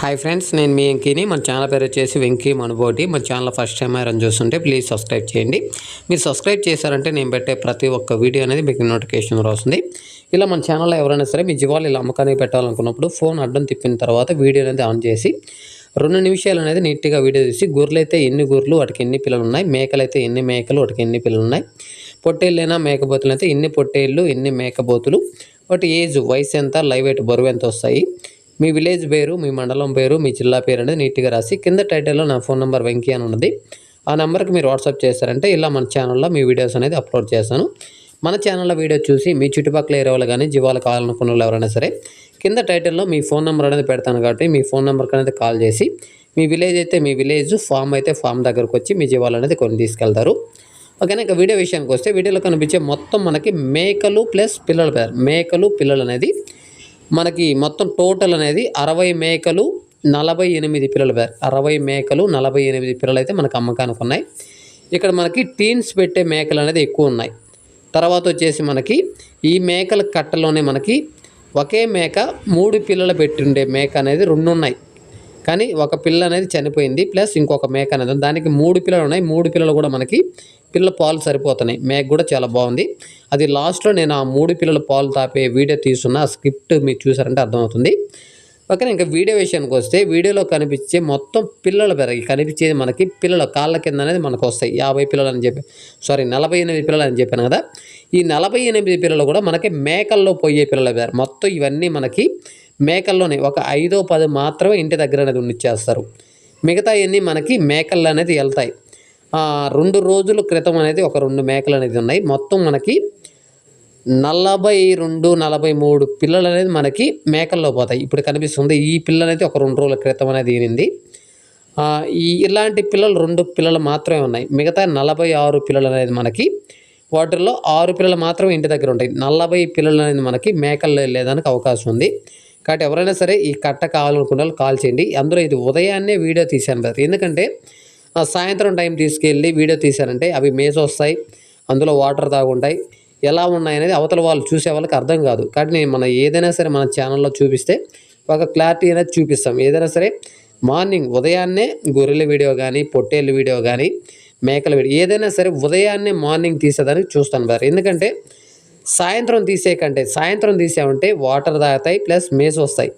Hi friends నేను మీ వెంకీని. మన channel పేరు వచ్చేసి వెంకీ మనబోటి. మన ఛానల్ ఫస్ట్ టైం ఎవరైనా చూస్తుంటే ప్లీజ్ సబ్స్క్రైబ్ చేయండి. మీరు సబ్స్క్రైబ్ చేశారంటే నేను పెట్టే ప్రతి ఒక్క వీడియో అనేది మీకు నోటిఫికేషన్ వస్తుంది. ఇలా మన ఛానల్లో ఎవరైనా సరే మీ జీవాలు ఇలా అమ్మకానికి పెట్టాలనుకున్నప్పుడు ఫోన్ అడ్డం తిప్పిన తర్వాత వీడియో అనేది ఆన్ చేసి రెండు నిమిషాలు అనేది నీట్గా వీడియో తీసి గొర్రెలు ఎన్ని గొర్రెలు వాటికి ఎన్ని పిల్లలు ఉన్నాయి మేకలైతే ఎన్ని మేకలు వాటికి ఎన్ని పిల్లలు ఉన్నాయి పొట్టేళ్ళైనా మేకపోతులు అయితే ఎన్ని పొట్టేళ్ళు ఎన్ని మేకపోతులు వాటి ఏజ్ వయసు ఎంత లైవ్ వెయిట్ బరువు ఎంత వస్తాయి మీ విలేజ్ పేరు మీ మండలం పేరు మీ జిల్లా పేరు అనేది నీట్గా రాసి కింద టైటిల్లో నా ఫోన్ నెంబర్ వెంకీ అని ఉన్నది. ఆ నెంబర్కి మీరు వాట్సాప్ చేస్తారంటే ఇలా మన ఛానల్లో మీ వీడియోస్ అనేది అప్లోడ్ చేస్తాను. మన ఛానల్లో వీడియో చూసి మీ చుట్టుపక్కల ఏరియా కానీ జీవాలు కావాలనుకున్న వాళ్ళు ఎవరైనా సరే కింద టైటిల్లో మీ ఫోన్ నెంబర్ అనేది పెడతాను కాబట్టి మీ ఫోన్ నెంబర్కి అనేది కాల్ చేసి మీ విలేజ్ అయితే మీ విలేజ్ ఫామ్ అయితే ఫామ్ దగ్గరకు వచ్చి మీ జీవాలు అనేది కొన్ని తీసుకెళ్తారు. ఓకేనా? ఇక వీడియో విషయానికి వస్తే వీడియోలో కనిపించే మొత్తం మనకి మేకలు ప్లస్ పిల్లల మేకలు పిల్లలు అనేది మనకి మొత్తం టోటల్ అనేది అరవై మేకలు నలభై ఎనిమిది పిల్లలు అరవై మేకలు నలభై ఎనిమిది పిల్లలు అయితే మనకు అమ్మకానికి ఉన్నాయి ఇక్కడ మనకి టీన్స్ పెట్టే మేకలు అనేది ఎక్కువ ఉన్నాయి. తర్వాత వచ్చేసి మనకి ఈ మేకల కట్టలోనే మనకి ఒకే మేక మూడు పిల్లలు పెట్టిండే మేక అనేది రెండు ఉన్నాయి. కానీ ఒక పిల్ల అనేది చనిపోయింది ప్లస్ ఇంకొక మేక అనేది దానికి మూడు పిల్లలు ఉన్నాయి. మూడు పిల్లలు కూడా మనకి పిల్లల పాలు సరిపోతున్నాయి. మేక కూడా చాలా బాగుంది. అది లాస్ట్లో నేను ఆ మూడు పిల్లల పాలు తాపే వీడియో తీసుకున్న స్క్రిప్ట్ మీరు చూసారంటే అర్థమవుతుంది. ఓకే ఇంకా వీడియో విషయానికి వస్తే వీడియోలో కనిపించే మొత్తం పిల్లలు పెరగి కనిపించేది మనకి పిల్లల కాళ్ళ కింద అనేది మనకు వస్తాయి. యాభై పిల్లలు అని చెప్పి సారీ నలభై ఎనిమిది పిల్లలు అని చెప్పాను కదా. ఈ నలభై ఎనిమిది పిల్లలు కూడా మనకి మేకల్లో పోయే పిల్లల పేరు. మొత్తం ఇవన్నీ మనకి మేకల్లోనే ఒక ఐదో పది మాత్రమే ఇంటి దగ్గర అనేది ఉండిచ్చేస్తారు మిగతా అన్నీ మనకి మేకల్లో అనేది వెళ్తాయి. రెండు రోజుల క్రితం అనేది ఒక రెండు మేకలు అనేది ఉన్నాయి. మొత్తం మనకి నలభై రెండు నలభై మూడు పిల్లలు అనేది మనకి మేకల్లో పోతాయి. ఇప్పుడు కనిపిస్తుంది ఈ పిల్లలు అనేది ఒక రెండు రోజుల క్రితం అనేది ఈనింది. ఈ ఇలాంటి పిల్లలు రెండు పిల్లలు మాత్రమే ఉన్నాయి. మిగతా నలభై ఆరు పిల్లలు అనేది మనకి వాటిల్లో ఆరు పిల్లలు మాత్రం ఇంటి దగ్గర ఉంటాయి. నలభై పిల్లలు అనేది మనకి మేకల్లో వెళ్ళేదానికి అవకాశం ఉంది. కాబట్టి ఎవరైనా సరే ఈ కట్ట కావాలనుకున్న వాళ్ళు కాల్ చేయండి. అందులో ఇది ఉదయాన్నే వీడియో తీశాను ఎందుకంటే సాయంత్రం టైం తీసుకెళ్ళి వీడియో తీశారంటే అవి మేజ్ వస్తాయి అందులో వాటర్ తాగుంటాయి. ఎలా ఉన్నాయనేది అవతల వాళ్ళు చూసే వాళ్ళకి అర్థం కాదు. కానీ నేను మన ఏదైనా సరే మన ఛానల్లో చూపిస్తే ఒక క్లారిటీ అనేది చూపిస్తాం. ఏదైనా సరే మార్నింగ్ ఉదయాన్నే గొర్రెల వీడియో కానీ పొట్టేళ్ళ వీడియో కానీ మేకల వీడియో ఏదైనా సరే ఉదయాన్నే మార్నింగ్ తీసేదానికి చూస్తాను బ్రదర్ ఎందుకంటే సాయంత్రం తీసే కంటే సాయంత్రం తీసామంటే వాటర్ తాగుతాయి ప్లస్ మేస్ వస్తాయి.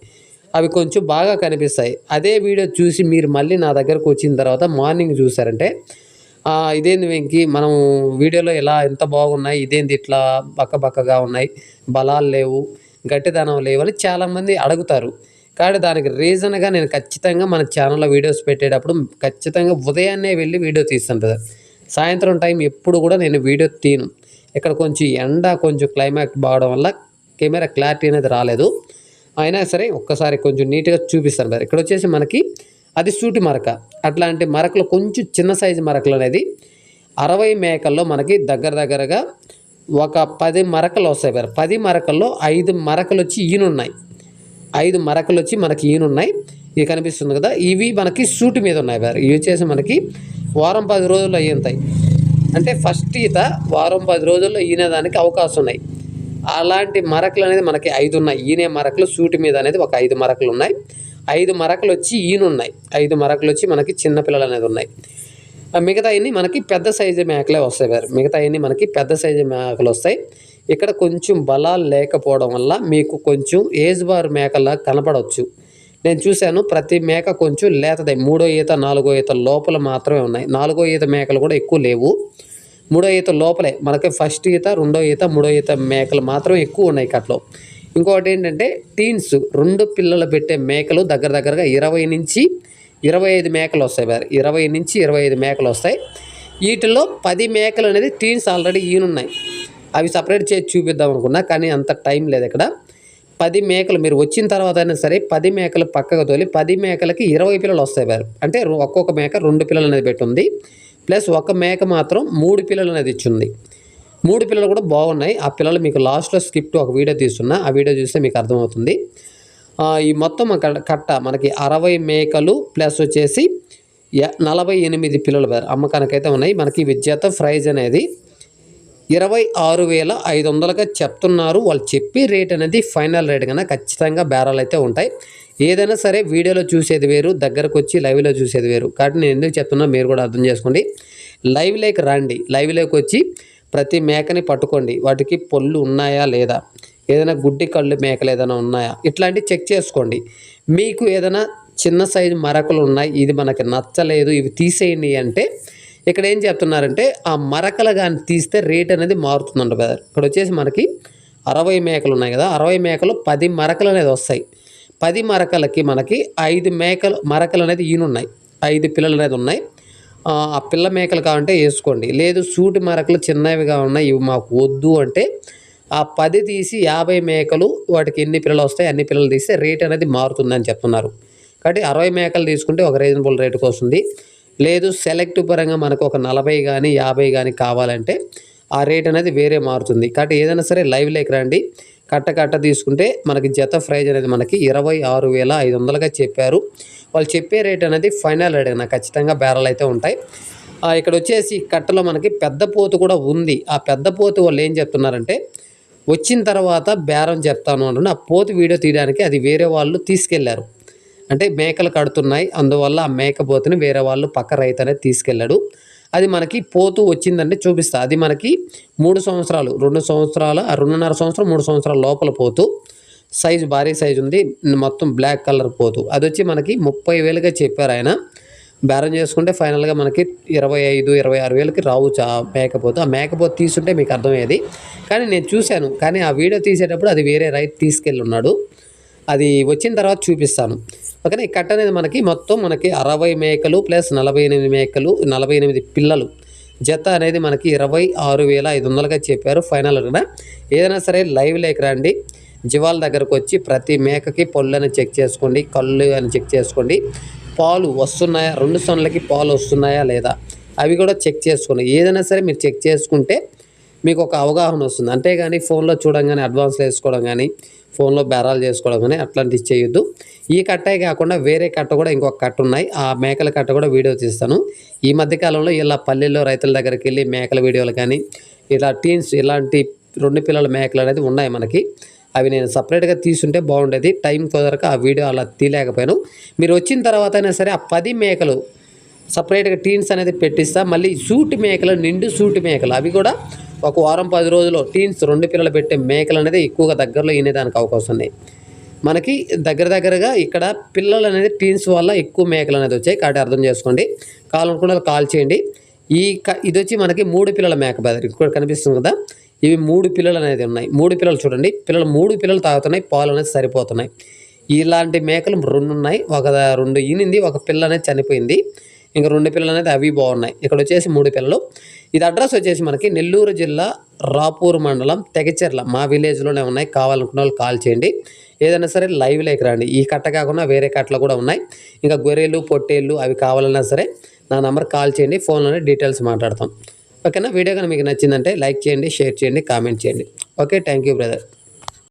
అవి కొంచెం బాగా కనిపిస్తాయి. అదే వీడియో చూసి మీరు మళ్ళీ నా దగ్గరకు వచ్చిన తర్వాత మార్నింగ్ చూసారంటే ఇదేంది వెంకి మనం వీడియోలో ఎలా ఎంత బాగున్నాయి ఇదేంది ఇట్లా బక్కబక్కగా ఉన్నాయి బలాలు లేవు గట్టిదనం లేవు అని చాలామంది అడుగుతారు. కానీ దానికి రీజన్గా నేను ఖచ్చితంగా మన ఛానల్లో వీడియోస్ పెట్టేటప్పుడు ఖచ్చితంగా ఉదయాన్నే వెళ్ళి వీడియో తీస్తాను కదా సాయంత్రం టైం ఎప్పుడు కూడా నేను వీడియో తీను ఇక్కడ కొంచెం ఎండ కొంచెం క్లైమాక్స్ బాగడం వల్ల కెమెరా క్లారిటీ అనేది రాలేదు. అయినా సరే ఒక్కసారి కొంచెం నీట్గా చూపిస్తాను బ్రదర్ ఇక్కడ వచ్చేసి మనకి అది సూటి మరక. అట్లాంటి మరకలు కొంచెం చిన్న సైజు మరకలు అనేది అరవై మేకల్లో మనకి దగ్గర దగ్గరగా ఒక పది మరకలు వస్తాయి బ్రదర్ పది మరకల్లో ఐదు మరకలు వచ్చి ఈనున్నాయి ఐదు మరకలు వచ్చి మనకి ఈనున్నాయి ఇది కనిపిస్తుంది కదా. ఇవి మనకి సూటి మీద ఉన్నాయి బ్రదర్ ఇవి వచ్చేసి మనకి వారం పది రోజుల్లో అయ్యింతాయి అంటే ఫస్ట్ ఈత వారం పది రోజుల్లో ఈనేదానికి అవకాశం ఉన్నాయి. అలాంటి మరకలు అనేది మనకి ఐదు ఉన్నాయి. ఈనే మరకలు సూటి మీద అనేది ఒక ఐదు మరకలు ఉన్నాయి. ఐదు మరకలు వచ్చి ఈనున్నాయి ఐదు మరకలు వచ్చి మనకి చిన్నపిల్లలు అనేది ఉన్నాయి. ఆ మిగతా అన్ని మనకి పెద్ద సైజు మేకలే వస్తాయి వారు మిగతా అన్ని మనకి పెద్ద సైజు మేకలు వస్తాయి. ఇక్కడ కొంచెం బలాలు లేకపోవడం వల్ల మీకు కొంచెం ఏజ్ బార్ మేకలా కనపడవచ్చు నేను చూశాను ప్రతి మేక కొంచెం లేతది. మూడో ఈత నాలుగో ఈత లోపల మాత్రమే ఉన్నాయి. నాలుగో ఈత మేకలు కూడా ఎక్కువ లేవు. మూడో ఈత లోపలే. మనకి ఫస్ట్ ఈత రెండో ఈత మూడో ఈత మేకలు మాత్రం ఎక్కువ ఉన్నాయి కట్లో. ఇంకోటి ఏంటంటే టీన్స్ రెండు పిల్లలు పెట్టే మేకలు దగ్గర దగ్గరగా ఇరవై నుంచి ఇరవై ఐదు మేకలు వస్తాయి మరి ఇరవై నుంచి ఇరవై ఐదు మేకలు వస్తాయి. వీటిలో పది మేకలు అనేది టీన్స్ ఆల్రెడీ ఈనున్నాయి అవి సపరేట్ చేసి చూపిద్దాం అనుకున్నా కానీ అంత టైం లేదు ఇక్కడ. పది మేకలు మీరు వచ్చిన తర్వాత అయినా సరే పది మేకలు పక్కకు తోలి పది మేకలకి ఇరవై పిల్లలు వస్తాయి వారు అంటే ఒక్కొక్క మేక రెండు పిల్లలు అనేది పెట్టుంది. ప్లస్ ఒక మేక మాత్రం మూడు పిల్లలు అనేది ఇచ్చింది. మూడు పిల్లలు కూడా బాగున్నాయి. ఆ పిల్లలు మీకు లాస్ట్లో స్కిప్ట్ ఒక వీడియో తీస్తున్నా. ఆ వీడియో చూస్తే మీకు అర్థమవుతుంది. ఈ మొత్తం కట్ట మనకి అరవై మేకలు ప్లస్ వచ్చేసి నలభై ఎనిమిది పిల్లలు అమ్మకానికైతే ఉన్నాయి. మనకి విద్యాత ప్రైజ్ అనేది ఇరవై ఆరు వేల ఐదు వందలుగా చెప్తున్నారు. వాళ్ళు చెప్పి రేట్ అనేది ఫైనల్ రేట్ కన్నా ఖచ్చితంగా బేరాలు అయితే ఉంటాయి. ఏదైనా సరే వీడియోలో చూసేది వేరు దగ్గరకు వచ్చి లైవ్లో చూసేది వేరు. కాబట్టి నేను ఎందుకు చెప్తున్నా మీరు కూడా అర్థం చేసుకోండి. లైవ్లోకి రండి. లైవ్లోకి వచ్చి ప్రతి మేకని పట్టుకోండి. వాటికి పొల్లు ఉన్నాయా లేదా? ఏదైనా గుడ్డి కళ్ళు మేకలు ఏదైనా ఉన్నాయా? ఇట్లాంటివి చెక్ చేసుకోండి. మీకు ఏదైనా చిన్న సైజు మరకలు ఉన్నాయి. ఇది మనకి నచ్చలేదు. ఇవి తీసేయండి అంటే ఇక్కడ ఏం చెప్తున్నారంటే ఆ మరకలు కానీ తీస్తే రేట్ అనేది మారుతుందంట కదా ఇక్కడ వచ్చేసి మనకి అరవై మేకలు ఉన్నాయి కదా. అరవై మేకలు పది మరకలు అనేది వస్తాయి. పది మరకలకి మనకి ఐదు మేకలు మరకలు అనేది ఈనున్నాయి ఐదు పిల్లలు అనేది ఉన్నాయి. ఆ పిల్ల మేకలు కావాలంటే వేసుకోండి. లేదు సూటి మరకలు చిన్నవిగా ఉన్నాయి ఇవి మాకు వద్దు అంటే ఆ పది తీసి యాభై మేకలు వాటికి ఎన్ని పిల్లలు వస్తాయి అన్ని పిల్లలు తీస్తే రేట్ అనేది మారుతుందని చెప్తున్నారు. కాబట్టి అరవై మేకలు తీసుకుంటే ఒక రీజనబుల్ రేటుకి వస్తుంది. లేదు సెలెక్ట్ పరంగా మనకు ఒక నలభై కానీ యాభై కానీ కావాలంటే ఆ రేట్ అనేది వేరే మారుతుంది. కాబట్టి ఏదైనా సరే లైవ్ లేక రండి. కట్ట కట్ట తీసుకుంటే మనకి జత ప్రైజ్ అనేది మనకి ఇరవై ఆరు వేల ఐదు వందలుగా చెప్పారు. వాళ్ళు చెప్పే రేట్ అనేది ఫైనల్ రేట్ అయినా ఖచ్చితంగా బేరాలు అయితే ఉంటాయి. ఆ, ఇక్కడ వచ్చేసి కట్టలో మనకి పెద్ద పోతు కూడా ఉంది. ఆ పెద్ద పోతు వాళ్ళు ఏం చెప్తున్నారంటే వచ్చిన తర్వాత బేరం చెప్తాను అంటున్నా ఆ పోతు వీడియో తీయడానికి అది వేరే వాళ్ళు తీసుకెళ్ళారు. అంటే మేకలు కడుతున్నాయి. అందువల్ల ఆ మేక పోతుని వేరే వాళ్ళు పక్క రైతు అనేది తీసుకెళ్ళాడు. అది మనకి పోతూ వచ్చిందంటే చూపిస్తా. అది మనకి మూడు సంవత్సరాలు రెండు సంవత్సరాల ఆ రెండున్నర సంవత్సరం మూడు సంవత్సరాల లోపల పోతూ సైజు భారీ సైజు ఉంది మొత్తం బ్లాక్ కలర్ పోతూ. అది వచ్చి మనకి ముప్పై వేలుగా చెప్పారు ఆయన. బేరం చేసుకుంటే ఫైనల్గా మనకి ఇరవై ఐదు ఇరవై ఆరు వేలకి రావచ్చు ఆ మేకపోతు. ఆ మేకపోతు తీసుంటే మీకు అర్థమయ్యేది. కానీ నేను చూశాను. కానీ ఆ వీడియో తీసేటప్పుడు అది వేరే రైతు తీసుకెళ్ళి ఉన్నాడు. అది వచ్చిన తర్వాత చూపిస్తాను. ఓకేనా? ఈ కట్ట అనేది మనకి మొత్తం మనకి అరవై మేకలు ప్లస్ నలభై ఎనిమిది మేకలు నలభై ఎనిమిది పిల్లలు. జత అనేది మనకి ఇరవై ఆరు వేల ఐదు వందలుగా చెప్పారు ఫైనల్ కదా? ఏదైనా సరే లైవ్ లేక రండి. జీవాల దగ్గరకు వచ్చి ప్రతి మేకకి పళ్ళని చెక్ చేసుకోండి కళ్ళు అని చెక్ చేసుకోండి. పాలు వస్తున్నాయా? రెండు సొన్నలకి పాలు వస్తున్నాయా లేదా? అవి కూడా చెక్ చేసుకోండి. ఏదైనా సరే మీరు చెక్ చేసుకుంటే మీకు ఒక అవగాహన వస్తుంది. అంతేగాని ఫోన్లో చూడంగానే అడ్వాన్స్లో వేసుకోవడం కానీ ఫోన్లో బేరాలు చేసుకోవడం కానీ అట్లాంటివి చేయొద్దు. ఈ కట్టే కాకుండా వేరే కట్ట కూడా ఇంకొక కట్ట ఉన్నాయి. ఆ మేకల కట్ట కూడా వీడియో తీస్తాను. ఈ మధ్యకాలంలో ఇలా పల్లెల్లో రైతుల దగ్గరికి వెళ్ళి మేకల వీడియోలు కానీ ఇలా టీన్స్ ఇలాంటి రెండు పిల్లల మేకలు అనేది ఉన్నాయి మనకి. అవి నేను సపరేట్గా తీసుంటే బాగుండేది. టైం కుదరక ఆ వీడియో అలా తీయలేకపోయాను. మీరు వచ్చిన తర్వాత అయినా సరే ఆ పది మేకలు సపరేట్గా టీన్స్ అనేది పెట్టిస్తా. మళ్ళీ సూటి మేకలు నిండు సూటి మేకలు అవి కూడా ఒక వారం పది రోజుల్లో టీన్స్ రెండు పిల్లలు పెట్టే మేకలు అనేది ఎక్కువగా దగ్గరలో ఈనేదానికి అవకాశం ఉన్నాయి మనకి దగ్గర దగ్గరగా ఇక్కడ పిల్లలు అనేది టీన్స్ వల్ల ఎక్కువ మేకలు అనేది వచ్చాయి. కాబట్టి అర్థం చేసుకోండి. కావాలనుకున్న వాళ్ళు కాల్ చేయండి. ఈ క ఇది వచ్చి మనకి మూడు పిల్లల మేక బెదర్ ఇక్కడ కనిపిస్తుంది కదా. ఇవి మూడు పిల్లలు అనేది ఉన్నాయి. మూడు పిల్లలు చూడండి. పిల్లలు మూడు పిల్లలు తాగుతున్నాయి. పాలు అనేది సరిపోతున్నాయి. ఇలాంటి మేకలు రెండు ఉన్నాయి. ఒక రెండు ఈనింది. ఒక పిల్ల అనేది చనిపోయింది. ఇంకా రెండు పిల్లలు అనేది అవి బాగున్నాయి. ఇక్కడ వచ్చేసి మూడు పిల్లలు. ఇది అడ్రస్ వచ్చేసి మనకి నెల్లూరు జిల్లా రాపూర్ మండలం తెగచెర్ల మా విలేజ్లోనే ఉన్నాయి. కావాలనుకున్న వాళ్ళు కాల్ చేయండి. ఏదైనా సరే లైవ్ లేక రండి. ఈ కట్ట కాకుండా వేరే కట్టలు కూడా ఉన్నాయి. ఇంకా గొర్రెలు పొట్టేళ్ళు అవి కావాలన్నా సరే నా నెంబర్ కాల్ చేయండి. ఫోన్లోనే డీటెయిల్స్ మాట్లాడతాం. ఓకేనా? వీడియో కానీ మీకు నచ్చిందంటే లైక్ చేయండి షేర్ చేయండి కామెంట్ చేయండి. Okay thank you brother